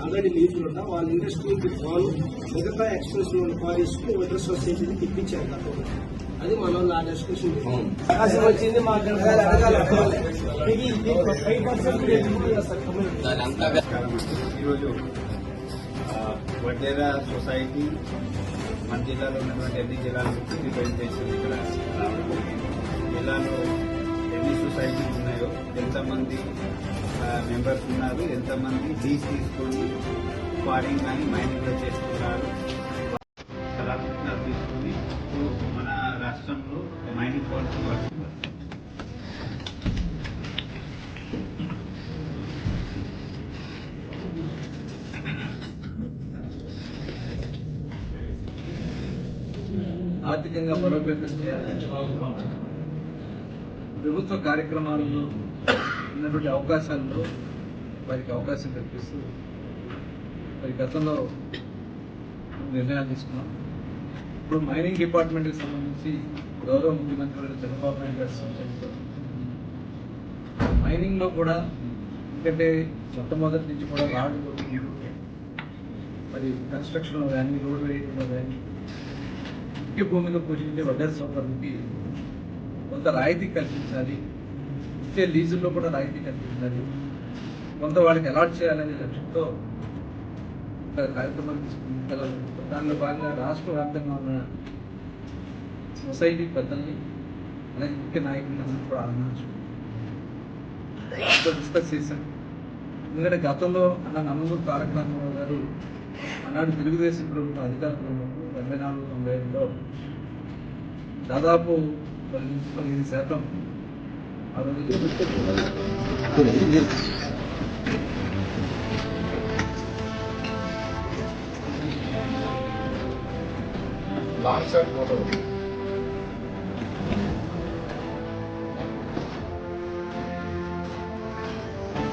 Already లీజులు ఉన్న వాళ్ళ ఇండస్ట్రీకి వాళ్ళు మిగతా ఎక్స్ప్రెస్ ఫారెస్ట్కి వడ్రస్ సొసైటీని తెప్పించారు అది మనం నా డిస్కషన్ వచ్చింది మా అడగాలి. ఈరోజు వడ్డేరా సొసైటీ మన జిల్లాలో ఉన్నటువంటి అన్ని జిల్లాల నుంచి రిప్రజెంటేషన్ ఇక్కడ రావడం జరిగింది. జిల్లాలో ఎన్ని సొసైటీస్ ఉన్నాయో ఎంతమంది మెంబర్స్ ఉన్నారు ఎంతమంది లీజ్ తీసుకొని ఫారింగ్ కానీ మైనింగ్ కూడా చేస్తున్నారు సలహాలు మన రాష్ట్రంలో మైనింగ్ పాలసీ ఆర్థికంగా బలోపేతం చేయాలి ప్రభుత్వ కార్యక్రమాలలో ఉన్నటువంటి అవకాశాల్లో వారికి అవకాశం కల్పిస్తూ మరి గతంలో నిర్ణయాలు తీసుకున్నాం. ఇప్పుడు మైనింగ్ డిపార్ట్మెంట్కి సంబంధించి గౌరవ ముఖ్యమంత్రి గారు చంద్రబాబు నాయుడు గారి సూచనతో మైనింగ్లో కూడా ఎందుకంటే మొట్టమొదటి నుంచి కూడా రాళ్ళు మరి కన్స్ట్రక్షన్లో కానీ రోడ్ వేయడంలో కానీ ముఖ్య భూమిలో పోషించే వడ్డర్ సోదరులకి కొంత రాయితీ కల్పించాలి. ఇచ్చే లీజుల్లో కూడా రాయితీ కల్పించాలి. కొంత వాళ్ళకి అలాట్ చేయాలనే లక్ష్యంతో కార్యక్రమాలు తీసుకుంటారు దానిలో భాగంగా రాష్ట్ర వ్యాప్తంగా ఉన్న సొసైటీ పెద్దల్ని అలాగే ముఖ్య నాయకులను కూడా ఆనందించు డిస్కస్ చేశాను ఎందుకంటే గతంలో అన్న నందమూరి తారక రామారావు గారు ఆనాడు తెలుగుదేశం ప్రభుత్వం అధికారంలో ఉన్నప్పుడు ఎనభై నాలుగు తొంభై ఐదులో దాదాపు పది నుంచి పదిహేను శాతం ఆ రోజు లాంగ్ షాట్ ఫోటో